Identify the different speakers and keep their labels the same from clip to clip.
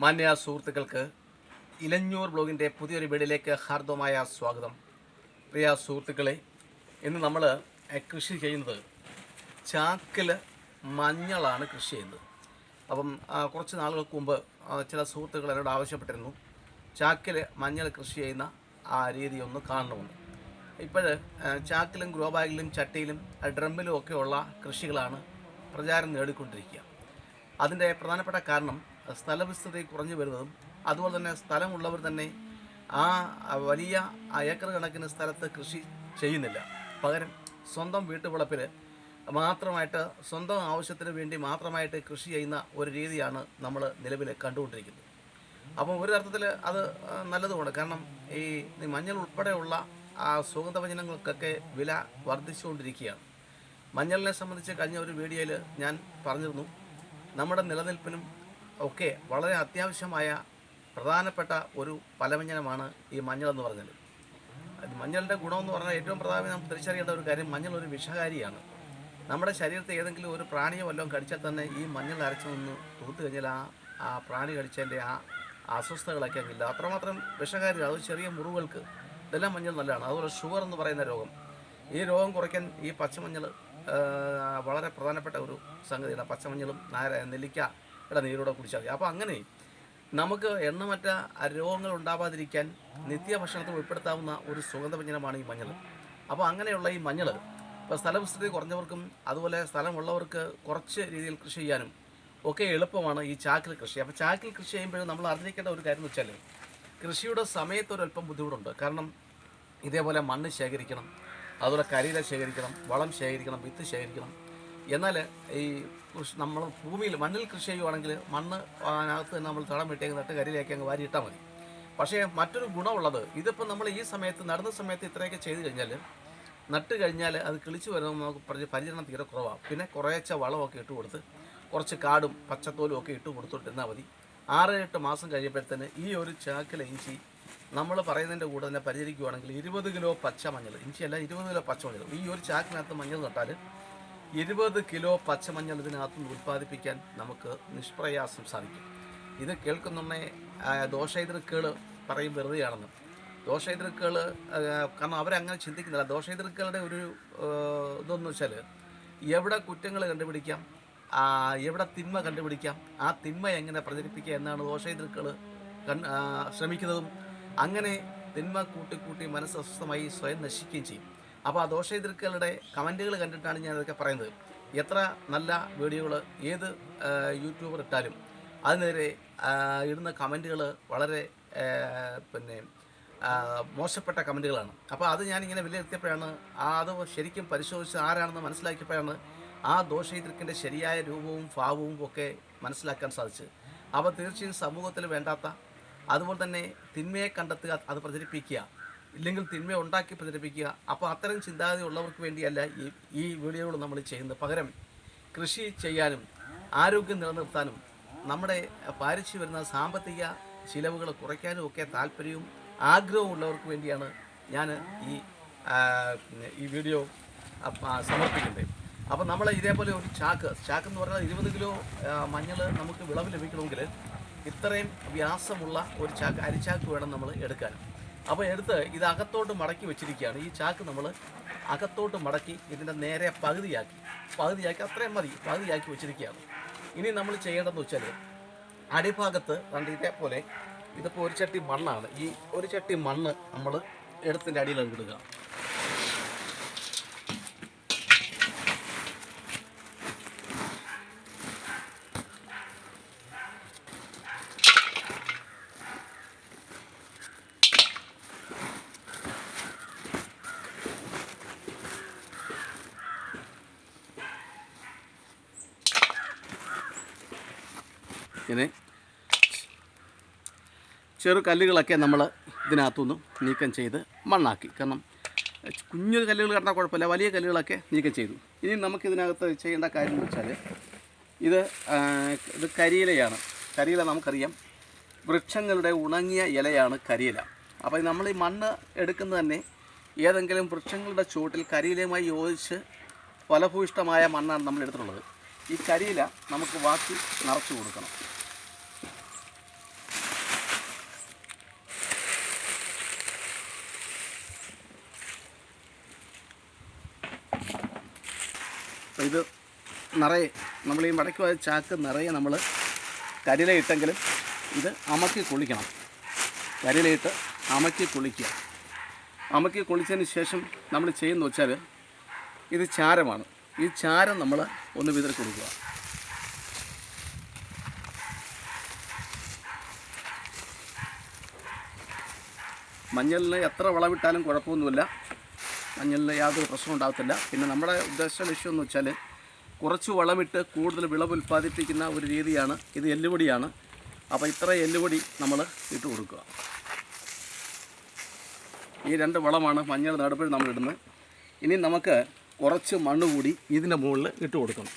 Speaker 1: മാന്യ സുഹൃത്തുക്കൾക്ക് ഇലഞ്ഞൂർ ബ്ലോഗിന്റെ പുതിയൊരു വീടിലേക്ക് ഹാർദവമായ സ്വാഗതം. പ്രിയ സുഹൃത്തുക്കളെ ഇന്ന് നമ്മൾ കൃഷി ചെയ്യുന്നത് ചാക്കിൽ മഞ്ഞളാണ് കൃഷി ചെയ്യുന്നത്. അപ്പം കുറച്ച് നാളുകൾക്ക് മുമ്പ് ചില സുഹൃത്തുക്കൾ എന്നോട് ആവശ്യപ്പെട്ടിരുന്നു ചാക്കിൽ മഞ്ഞൾ കൃഷി ചെയ്യുന്ന ആ രീതി ഒന്ന് കാണണമെന്ന്. ഇപ്പോൾ ചാക്കിലും ഗ്രോ ബാഗിലും ചട്ടിയിലും ഡ്രമ്മിലും ഒക്കെയുള്ള കൃഷികളാണ് പ്രചാരം നേടിക്കൊണ്ടിരിക്കുക. അതിന്റെ പ്രധാനപ്പെട്ട കാരണം സ്ഥലവിസ്തൃതി കുറഞ്ഞു വരുന്നതും അതുപോലെ തന്നെ സ്ഥലമുള്ളവർ തന്നെ ആ വലിയ ഏക്കർ കണക്കിന് സ്ഥലത്ത് കൃഷി ചെയ്യുന്നില്ല. പകരം സ്വന്തം വീട്ടുവളപ്പിൽ മാത്രമായിട്ട് സ്വന്തം ആവശ്യത്തിന് വേണ്ടി മാത്രമായിട്ട് കൃഷി ചെയ്യുന്ന ഒരു രീതിയാണ് നമ്മൾ നിലവിൽ കണ്ടുകൊണ്ടിരിക്കുന്നത്. അപ്പോൾ ഒരു അർത്ഥത്തിൽ അത് നല്ലതുമാണ്. കാരണം ഈ മഞ്ഞൾ ഉൾപ്പെടെയുള്ള ആ സുഗന്ധവ്യഞ്ജനങ്ങൾക്കൊക്കെ വില വർദ്ധിച്ചുകൊണ്ടിരിക്കുകയാണ്. മഞ്ഞളിനെ സംബന്ധിച്ച് കഴിഞ്ഞ ഒരു വീഡിയോയിൽ ഞാൻ പറഞ്ഞിരുന്നു നമ്മുടെ നിലനിൽപ്പിനും ഒക്കെ വളരെ അത്യാവശ്യമായ പ്രധാനപ്പെട്ട ഒരു ഫലവ്യഞ്ജനമാണ് ഈ മഞ്ഞൾ എന്ന് പറഞ്ഞത്. മഞ്ഞളുടെ ഗുണമെന്ന് പറഞ്ഞാൽ ഏറ്റവും പ്രധാനം നമുക്ക് തിരിച്ചറിയേണ്ട ഒരു കാര്യം മഞ്ഞൾ ഒരു വിഷകാരിയാണ്. നമ്മുടെ ശരീരത്തെ ഏതെങ്കിലും ഒരു പ്രാണിയോ വല്ലതും കടിച്ചാൽ തന്നെ ഈ മഞ്ഞൾ അരച്ചു നിന്ന് തൂത്ത് കഴിഞ്ഞാൽ ആ ആ പ്രാണി കടിച്ചതിന്റെ ആ അസ്വസ്ഥതകളൊക്കെ അങ്ങില്ല അത്രമാത്രം വിഷകാരി അത് ചെറിയ മുറിവുകൾക്ക് ഇതെല്ലാം മഞ്ഞൾ നല്ലതാണ്. അതുപോലെ ഷുഗർ എന്ന് പറയുന്ന രോഗം. ഈ രോഗം കുറയ്ക്കാൻ ഈ പച്ചമഞ്ഞൾ വളരെ പ്രധാനപ്പെട്ട ഒരു സംഗതിയാണ്. പച്ചമഞ്ഞളും നാര നെല്ലിക്കയുടെ നീരൂടെ കുടിച്ചാൽ മതി. അപ്പോൾ അങ്ങനെ നമുക്ക് എണ്ണമറ്റ രോഗങ്ങൾ ഉണ്ടാവാതിരിക്കാൻ നിത്യഭക്ഷണത്തിൽ ഉൾപ്പെടുത്താവുന്ന ഒരു സുഗന്ധവ്യഞ്ജനമാണ് ഈ മഞ്ഞൾ അപ്പോൾ അങ്ങനെയുള്ള ഈ മഞ്ഞൾ ഇപ്പോൾ സ്ഥലവിസ്തൃതി കുറഞ്ഞവർക്കും അതുപോലെ സ്ഥലമുള്ളവർക്ക് കുറച്ച് രീതിയിൽ കൃഷി ചെയ്യാനും ഒക്കെ എളുപ്പമാണ് ഈ ചാക്കിൽ കൃഷി. അപ്പോൾ ചാക്കിൽ കൃഷി ചെയ്യുമ്പോഴും നമ്മൾ അറിഞ്ഞിരിക്കേണ്ട ഒരു കാര്യം എന്ന് വെച്ചാൽ കൃഷിയുടെ സമയത്ത് ഒരല്പം ബുദ്ധിമുട്ടുണ്ട്. കാരണം ഇതേപോലെ മണ്ണ് ശേഖരിക്കണം അതുപോലെ കരിയില ശേഖരിക്കണം വളം ശേഖരിക്കണം വിത്ത് ശേഖരിക്കണം എന്നാൽ ഈ കൃഷി നമ്മൾ ഭൂമിയിൽ മണ്ണിൽ കൃഷി ചെയ്യുവാണെങ്കിൽ മണ്ണ് അതിനകത്ത് തന്നെ നമ്മൾ തടം വിട്ടേക്ക് നട്ട് കരിയിലേക്ക് അങ്ങ് വാരി ഇട്ടാൽ മതി. പക്ഷേ മറ്റൊരു ഗുണമുള്ളത് ഇതിപ്പോൾ നമ്മൾ ഈ സമയത്ത് നടുന്ന സമയത്ത് ഇത്രയൊക്കെ ചെയ്ത് കഴിഞ്ഞാൽ നട്ട് കഴിഞ്ഞാൽ അത് കിളിച്ച് വരുമ്പോൾ നമുക്ക് പരിചരണം തീരെ കുറവാണ് പിന്നെ കുറേച്ച വളമൊക്കെ ഇട്ട് കൊടുത്ത് കുറച്ച് കാടും പച്ചത്തോലും ഒക്കെ ഇട്ട് കൊടുത്തിട്ടിരുന്നാൽ മതി. ആറ് എട്ട് മാസം കഴിയുമ്പോഴത്തേന് ഈ ഒരു ചാക്കിലെ ഇഞ്ചി നമ്മൾ പറയുന്നതിന്റെ കൂടെ തന്നെ പരിചരിക്കുകയാണെങ്കിൽ ഇരുപത് കിലോ പച്ച മഞ്ഞൾ ഇഞ്ചിയല്ല ഇരുപത് കിലോ പച്ച മഞ്ഞൾ ഈ ഒരു ചാക്കിനകത്ത് മഞ്ഞൾ നട്ടാൽ ഇരുപത് കിലോ പച്ചമഞ്ഞൾ ഇതിനകത്ത് ഉത്പാദിപ്പിക്കാൻ ഉൽപ്പാദിപ്പിക്കാൻ നമുക്ക് നിഷ്പ്രയാസം സാധിക്കും. ഇത് കേൾക്കുന്നുണ്ടേ ദോഷൈതൃക്കുകൾ പറയും വെറുതെയാണെന്ന്. ദോഷൈതൃക്കുകൾ കാരണം അവരങ്ങനെ ചിന്തിക്കുന്നില്ല. ദോഷൈതൃക്കളുടെ ഒരു ഇതെന്ന് വെച്ചാൽ എവിടെ കുറ്റങ്ങൾ കണ്ടുപിടിക്കാം? എവിടെ തിന്മ കണ്ടുപിടിക്കാം? ആ തിന്മ എങ്ങനെ പ്രചരിപ്പിക്കുക എന്നാണ് ദോഷൈതൃക്കൾ കൺ ശ്രമിക്കുന്നതും. അങ്ങനെ തിന്മ കൂട്ടിക്കൂട്ടി മനസ്സസ്വസ്ഥമായി സ്വയം നശിക്കുകയും ചെയ്യും. അപ്പോൾ ആ ദോഷ ദോഷൈതൃക്കളുടെ കമന്റുകൾ കണ്ടിട്ടാണ് ഞാൻ അതൊക്കെ പറയുന്നത്. എത്ര നല്ല വീഡിയോകൾ ഏത് യൂട്യൂബർ ഇട്ടാലും അതിനെതിരെ ഇടുന്ന കമന്റുകൾ വളരെ പിന്നെ മോശപ്പെട്ട കമന്റുകളാണ് അപ്പോൾ അത് ഞാനിങ്ങനെ വിലയിരുത്തിയപ്പോഴാണ് ആ അത് ശരിക്കും പരിശോധിച്ച് ആരാണെന്ന് മനസ്സിലാക്കിയപ്പോഴാണ് ആ ദോഷൈതൃക്കിന്റെ ശരിയായ രൂപവും ഭാവവും ഒക്കെ മനസ്സിലാക്കാൻ സാധിച്ചത്. അപ്പോൾ തീർച്ചയായും സമൂഹത്തിൽ വേണ്ടാത്ത അതുപോലെ തന്നെ തിന്മയെ കണ്ടെത്തുക അത് പ്രചരിപ്പിക്കുക. ഇല്ലെങ്കിൽ തിന്മ ഉണ്ടാക്കി പ്രചരിപ്പിക്കുക. അപ്പോൾ അത്തരം ചിന്താഗതി ഉള്ളവർക്ക് വേണ്ടിയല്ല ഈ ഈ വീഡിയോകൾ നമ്മൾ ചെയ്യുന്നത്. പകരം കൃഷി ചെയ്യാനും ആരോഗ്യം നിലനിർത്താനും നമ്മുടെ പാലിച്ചു വരുന്ന സാമ്പത്തിക ചിലവുകൾ കുറയ്ക്കാനും ഒക്കെ താല്പര്യവും ആഗ്രഹവും ഉള്ളവർക്ക് വേണ്ടിയാണ് ഞാൻ ഈ ഈ വീഡിയോ സമർപ്പിക്കുന്നത്. അപ്പോൾ നമ്മൾ ഇതേപോലെ ഒരു ചാക്ക് ചാക്ക് എന്ന് പറഞ്ഞാൽ ഇരുപത് കിലോ മഞ്ഞൾ നമുക്ക് വിളവ് ലഭിക്കണമെങ്കിൽ ഇത്രയും വ്യാസമുള്ള ഒരു ചാക്ക് അരിച്ചാക്ക് വേണം നമ്മൾ എടുക്കാൻ. അപ്പോൾ എടുത്ത് ഇത് അകത്തോട്ട് മടക്കി വെച്ചിരിക്കുകയാണ്. ഈ ചാക്ക് നമ്മൾ അകത്തോട്ട് മടക്കി ഇതിന്റെ നേരെ പകുതിയാക്കി. പകുതിയാക്കി അത്രയും മതി. പകുതിയാക്കി വെച്ചിരിക്കുകയാണ്. ഇനി നമ്മൾ ചെയ്യേണ്ടതെന്ന് വെച്ചാൽ അടിഭാഗത്ത് കണ്ട് ഇതേപോലെ ഇതിപ്പോൾ ഒരു ചട്ടി മണ്ണാണ്. ഈ ഒരു ചട്ടി മണ്ണ് നമ്മൾ എടുത്തിന്റെ അടിയിൽ ഇടുക ഇങ്ങനെ ചെറു കല്ലുകളൊക്കെ നമ്മൾ ഇതിനകത്തുനിന്ന് നീക്കം ചെയ്ത് മണ്ണാക്കി. കാരണം കുഞ്ഞു കല്ലുകൾ കണ്ടാൽ കുഴപ്പമില്ല. വലിയ കല്ലുകളൊക്കെ നീക്കം ചെയ്തു. ഇനി നമുക്കിതിനകത്ത് ചെയ്യേണ്ട കാര്യം എന്ന് വെച്ചാൽ ഇത് ഇത് കരിയിലയാണ്. കരിയില നമുക്കറിയാം. വൃക്ഷങ്ങളുടെ ഉണങ്ങിയ ഇലയാണ് കരിയില. അപ്പോൾ നമ്മൾ ഈ മണ്ണ് എടുക്കുന്നത് തന്നെ ഏതെങ്കിലും വൃക്ഷങ്ങളുടെ ചുവട്ടിൽ കരിയിലയുമായി യോജിച്ച് ഫലഭൂയിഷ്ടമായ മണ്ണാണ് നമ്മൾ എടുത്തിട്ടുള്ളത്. ഈ കരിയില നമുക്ക് വാക്കി നിറച്ചു കൊടുക്കണം. അപ്പോൾ ഇത് നിറയെ നമ്മൾ ഈ മടക്കി പോയ ചാക്ക് നിറയെ നമ്മൾ കരിലയിട്ടെങ്കിലും ഇത് അമക്കി കുളിക്കണം. കരിലയിട്ട് അമക്കി കുളിക്കുക. അമക്കി കുളിച്ചതിന് ശേഷം നമ്മൾ ചെയ്യുന്ന വെച്ചാൽ ഇത് ചാരമാണ്. ഈ ചാരം നമ്മൾ ഒന്ന് വിതറി കൊടുക്കുക. മഞ്ഞളിന് എത്ര വളവിട്ടാലും കുഴപ്പമൊന്നുമില്ല. മഞ്ഞളിന് യാതൊരു പ്രശ്നം ഉണ്ടാകത്തില്ല. പിന്നെ നമ്മുടെ ഉദ്ദേശ ലക്ഷ്യം എന്ന് വെച്ചാൽ കുറച്ച് വളമിട്ട് കൂടുതൽ വിളവ് ഉൽപ്പാദിപ്പിക്കുന്ന ഒരു രീതിയാണ്. ഇത് എല്ലുപൊടിയാണ്. അപ്പോൾ ഇത്ര എല്ലുപൊടി നമ്മൾ ഇട്ട് കൊടുക്കുക. ഈ രണ്ട് വളമാണ് മഞ്ഞൾ നടുമ്പോൾ നമ്മൾ ഇടുന്നത്. ഇനി നമുക്ക് കുറച്ച് മണ്ണ് കൂടി ഇതിന്റെ മുകളിൽ ഇട്ട് കൊടുക്കണം.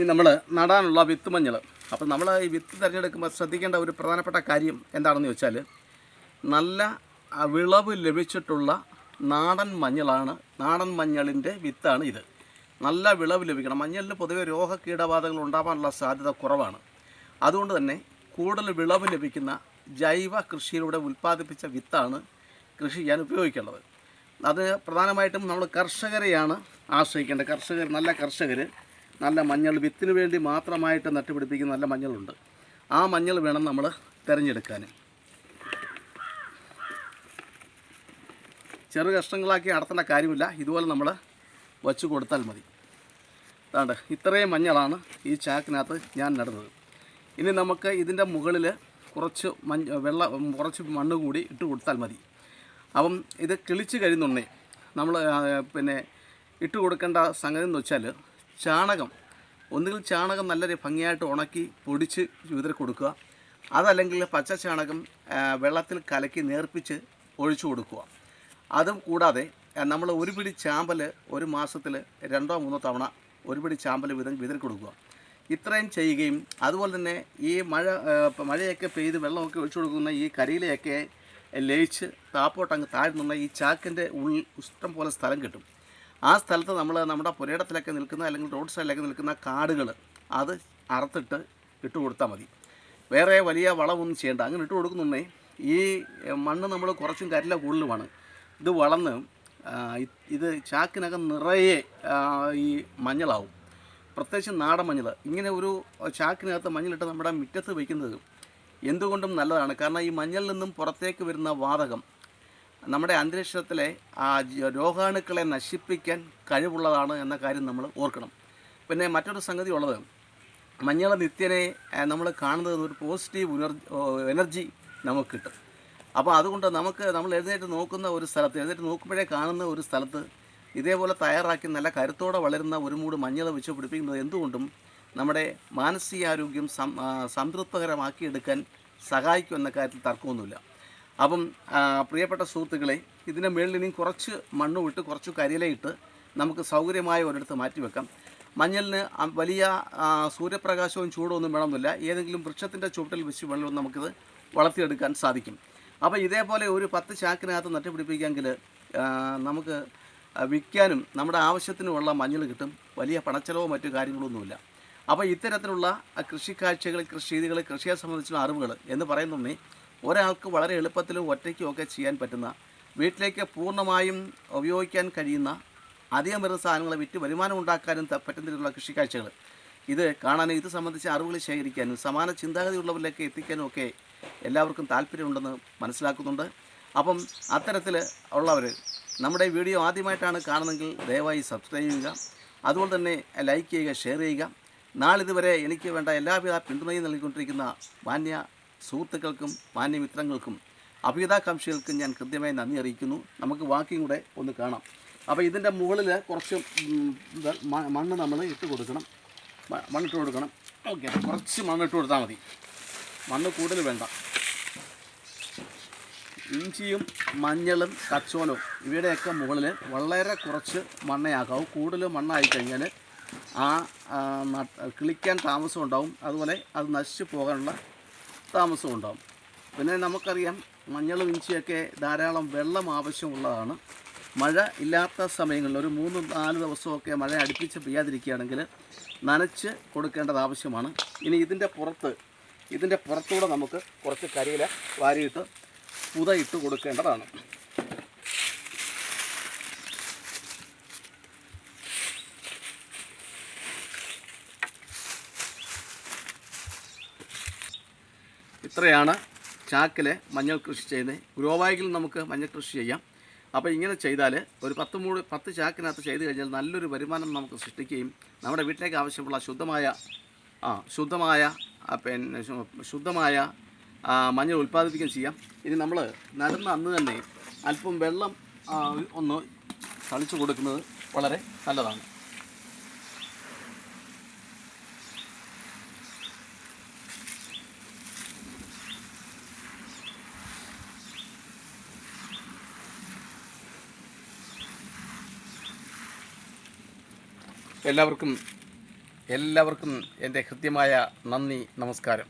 Speaker 1: ഇനി നമ്മൾ നടാനുള്ള വിത്ത് മഞ്ഞൾ അപ്പോൾ നമ്മൾ ഈ വിത്ത് തിരഞ്ഞെടുക്കുമ്പോൾ ശ്രദ്ധിക്കേണ്ട ഒരു പ്രധാനപ്പെട്ട കാര്യം എന്താണെന്ന് ചോദിച്ചാൽ നല്ല വിളവ് ലഭിച്ചിട്ടുള്ള നാടൻ മഞ്ഞളാണ് നാടൻ മഞ്ഞളിന്റെ വിത്താണ് ഇത്. നല്ല വിളവ് ലഭിക്കണം. മഞ്ഞളിൽ പൊതുവെ രോഗ കീടബാധകൾ ഉണ്ടാവാനുള്ള സാധ്യത കുറവാണ്. അതുകൊണ്ട് തന്നെ കൂടുതൽ വിളവ് ലഭിക്കുന്ന ജൈവ കൃഷിയിലൂടെ ഉൽപ്പാദിപ്പിച്ച വിത്താണ് കൃഷി ചെയ്യാൻ ഉപയോഗിക്കേണ്ടത്. അത് പ്രധാനമായിട്ടും നമ്മൾ കർഷകരെയാണ് ആശ്രയിക്കേണ്ടത്. കർഷകർ നല്ല കർഷകർ നല്ല മഞ്ഞൾ വിത്തിന് വേണ്ടി മാത്രമായിട്ട് നട്ടുപിടിപ്പിക്കുന്ന നല്ല മഞ്ഞളുണ്ട്. ആ മഞ്ഞൾ വേണം നമ്മൾ തിരഞ്ഞെടുക്കാൻ ചെറു കഷ്ണങ്ങളാക്കി നടത്തേണ്ട കാര്യമില്ല. ഇതുപോലെ നമ്മൾ വച്ചു കൊടുത്താൽ മതി. അതാണ്ട് ഇത്രയും മഞ്ഞളാണ് ഈ ചാക്കിനകത്ത് ഞാൻ നടുന്നത്. ഇനി നമുക്ക് ഇതിന്റെ മുകളിൽ കുറച്ച് മഞ്ഞ വെള്ള കുറച്ച് മണ്ണ് കൂടി ഇട്ട് കൊടുത്താൽ മതി. അപ്പം ഇത് കിളിച്ച് കഴിയുന്നുണ്ടേ നമ്മൾ പിന്നെ ഇട്ട് കൊടുക്കേണ്ട സംഗതി എന്ന് വെച്ചാൽ ചാണകം. ഒന്നുകിൽ ചാണകം നല്ല ഭംഗിയായിട്ട് ഉണക്കി പൊടിച്ച് വിതറി കൊടുക്കുക. അതല്ലെങ്കിൽ പച്ച ചാണകം വെള്ളത്തിൽ കലക്കി നേർപ്പിച്ച് ഒഴിച്ചു കൊടുക്കുക. അതും കൂടാതെ നമ്മൾ ഒരു പിടി ചാമ്പൽ ഒരു മാസത്തിൽ രണ്ടോ മൂന്നോ തവണ ഒരു പിടി ചാമ്പൽ വിതം വിതറി കൊടുക്കുക. ഇത്രയും ചെയ്യുകയും അതുപോലെ തന്നെ ഈ മഴ മഴയൊക്കെ പെയ്ത് വെള്ളമൊക്കെ ഒഴിച്ചു കൊടുക്കുന്ന ഈ കരിയിലയൊക്കെ ലയിച്ച് താപ്പോട്ടങ്ങ് താഴ്ന്നുള്ള ഈ ചാക്കിന്റെ ഉള്ളിൽ ഇഷ്ടം പോലെ സ്ഥലം കിട്ടും. ആ സ്ഥലത്ത് നമ്മൾ നമ്മുടെ പുരയിടത്തിലൊക്കെ നിൽക്കുന്ന അല്ലെങ്കിൽ റോഡ് സൈഡിലൊക്കെ നിൽക്കുന്ന കാടുകൾ അത് അറുത്തിട്ട് ഇട്ട് കൊടുത്താൽ മതി. വേറെ വലിയ വളമൊന്നും ചെയ്യേണ്ട. അങ്ങനെ ഇട്ട് കൊടുക്കുന്നുണ്ടേ. ഈ മണ്ണ് നമ്മൾ കുറച്ചും കരില കൂടുതലുമാണ്. ഇത് വളർന്ന് ഇത് ചാക്കിനകം നിറയെ ഈ മഞ്ഞളാവും. പ്രത്യേകിച്ച് നാടൻ മഞ്ഞൾ. ഇങ്ങനെ ഒരു ചാക്കിനകത്ത് മഞ്ഞളിട്ട് നമ്മുടെ മുറ്റത്ത് വയ്ക്കുന്നത് എന്തുകൊണ്ടും നല്ലതാണ്. കാരണം ഈ മഞ്ഞളിൽ നിന്നും പുറത്തേക്ക് വരുന്ന വാതകം നമ്മുടെ അന്തരീക്ഷത്തിലെ ആ രോഗാണുക്കളെ നശിപ്പിക്കാൻ കഴിവുള്ളതാണ് എന്ന കാര്യം നമ്മൾ ഓർക്കണം. പിന്നെ മറ്റൊരു സംഗതി ഉള്ളത്. മഞ്ഞള നിത്യനെ നമ്മൾ കാണുന്നത് ഒരു പോസിറ്റീവ് എനർജി നമുക്ക് കിട്ടും. അപ്പോൾ അതുകൊണ്ട് നമുക്ക് നമ്മൾ എഴുന്നേറ്റ് നോക്കുന്ന ഒരു സ്ഥലത്ത് എഴുന്നേറ്റ് നോക്കുമ്പോഴേ കാണുന്ന ഒരു സ്ഥലത്ത് ഇതേപോലെ തയ്യാറാക്കി നല്ല കരുത്തോടെ വളരുന്ന ഒരു മൂട് മഞ്ഞൾ വെച്ച് പിടിപ്പിക്കുന്നത് എന്തുകൊണ്ടും നമ്മുടെ മാനസികാരോഗ്യം സംതൃപ്തകരമാക്കിയെടുക്കാൻ സഹായിക്കും എന്ന കാര്യത്തിൽ തർക്കമൊന്നുമില്ല. അപ്പം പ്രിയപ്പെട്ട സുഹൃത്തുക്കളെ ഇതിന്റെ മുകളിൽ ഇനിയും കുറച്ച് മണ്ണ് ഇട്ട് കുറച്ച് കരിയിലയിട്ട് നമുക്ക് സൗകര്യമായ ഒരിടത്ത് മാറ്റി വെക്കാം. മഞ്ഞളിന് വലിയ സൂര്യപ്രകാശവും ചൂടൊന്നും വേണമെന്നില്ല. ഏതെങ്കിലും വൃക്ഷത്തിന്റെ ചുവട്ടിൽ വെച്ച് വെള്ളം നമുക്കിത് വളർത്തിയെടുക്കാൻ സാധിക്കും. അപ്പോൾ ഇതേപോലെ ഒരു പത്ത് ചാക്കിനകത്ത് നട്ടുപിടിപ്പിക്കാമെങ്കിൽ നമുക്ക് വിൽക്കാനും നമ്മുടെ ആവശ്യത്തിനുമുള്ള മഞ്ഞൾ കിട്ടും. വലിയ പണച്ചെലവോ മറ്റു കാര്യങ്ങളൊന്നുമില്ല. അപ്പോൾ ഇത്തരത്തിലുള്ള കൃഷിക്കാഴ്ചകൾ കൃഷി രീതികൾ കൃഷിയെ സംബന്ധിച്ചുള്ള അറിവുകൾ എന്ന് പറയുന്നതേ ഒരാൾക്ക് വളരെ എളുപ്പത്തിലും ഒറ്റയ്ക്കും ഒക്കെ ചെയ്യാൻ പറ്റുന്ന വീട്ടിലേക്ക് പൂർണമായും ഉപയോഗിക്കാൻ കഴിയുന്ന അധികം വരുന്ന സാധനങ്ങൾ വിറ്റ് വരുമാനം ഉണ്ടാക്കാനും പറ്റുന്ന രീതിയിലുള്ള കൃഷിക്കാഴ്ചകൾ. ഇത് കാണാനും ഇത് സംബന്ധിച്ച അറിവുകൾ ശേഖരിക്കാനും സമാന ചിന്താഗതിയുള്ളവരിലേക്ക് എത്തിക്കാനും ഒക്കെ എല്ലാവർക്കും താല്പര്യമുണ്ടെന്ന് മനസ്സിലാക്കുന്നുണ്ട്. അപ്പം അത്തരത്തിൽ ഉള്ളവർ നമ്മുടെ വീഡിയോ ആദ്യമായിട്ടാണ് കാണുന്നതെങ്കിൽ ദയവായി സബ്സ്ക്രൈബ് ചെയ്യുക. അതുപോലെ തന്നെ ലൈക്ക് ചെയ്യുക ഷെയർ ചെയ്യുക. നാളിതുവരെ എനിക്ക് വേണ്ട എല്ലാവിധ പിന്തുണയും നൽകിക്കൊണ്ടിരിക്കുന്ന മാന്യ സുഹൃത്തുക്കൾക്കും മാന്യമിത്രങ്ങൾക്കും അഭിതാകാംക്ഷികൾക്കും ഞാൻ കൃത്യമായി നന്ദി അറിയിക്കുന്നു. നമുക്ക് ബാക്കിയും കൂടെ ഒന്ന് കാണാം. അപ്പോൾ ഇതിന്റെ മുകളിൽ കുറച്ച് മണ്ണ് നമ്മൾ ഇട്ട് കൊടുക്കണം. മണ്ണിട്ട് കൊടുക്കണം. ഓക്കെ കുറച്ച് മണ്ണിട്ട് കൊടുത്താൽ മതി. മണ്ണ് കൂടുതൽ വേണ്ട. ഇഞ്ചിയും മഞ്ഞളും കച്ചോലവും ഇവയുടെയൊക്കെ മുകളിൽ വളരെ കുറച്ച് മണ്ണയാക്കാവും കൂടുതൽ മണ്ണായി കഴിഞ്ഞാൽ ആ കിളിക്കാൻ താമസം ഉണ്ടാവും. അതുപോലെ അത് നശിച്ചു പോകാനുള്ള താമസവും ഉണ്ടാകും പിന്നെ നമുക്കറിയാം മഞ്ഞൾ വിഞ്ചിയൊക്കെ ധാരാളം വെള്ളം ആവശ്യമുള്ളതാണ്. മഴ ഇല്ലാത്ത സമയങ്ങളിൽ ഒരു മൂന്ന് നാല് ദിവസമൊക്കെ മഴ അടുപ്പിച്ച് പെയ്യാതിരിക്കുകയാണെങ്കിൽ നനച്ച് കൊടുക്കേണ്ടത് ആവശ്യമാണ്. ഇനി ഇതിന്റെ പുറത്ത് ഇതിന്റെ പുറത്തൂടെ നമുക്ക് കുറച്ച് കരിയില വാരിയിട്ട് പുതയിട്ട് കൊടുക്കേണ്ടതാണ്. ഇത്രയാണ് ചാക്കിൽ മഞ്ഞൾ കൃഷി ചെയ്യുന്നത്. ഗ്രോവായിൽ നമുക്ക് മഞ്ഞൾ കൃഷി ചെയ്യാം. അപ്പോൾ ഇങ്ങനെ ചെയ്താൽ ഒരു പത്ത് മൂട് പത്ത് ചാക്കിനകത്ത് ചെയ്ത് കഴിഞ്ഞാൽ നല്ലൊരു വരുമാനം നമുക്ക് സൃഷ്ടിക്കുകയും നമ്മുടെ വീട്ടിലേക്ക് ആവശ്യമുള്ള ശുദ്ധമായ ആ ശുദ്ധമായ പിന്നെ ശുദ്ധമായ മഞ്ഞൾ ഉൽപ്പാദിപ്പിക്കുകയും ചെയ്യാം. ഇനി നമ്മൾ നടുന്ന അന്ന് തന്നെ അല്പം വെള്ളം ഒന്ന് തളിച്ചു കൊടുക്കുന്നത് വളരെ നല്ലതാണ്. എല്ലാവർക്കും എല്ലാവർക്കും എന്റെ ഹൃദ്യമായ നന്ദി നമസ്കാരം.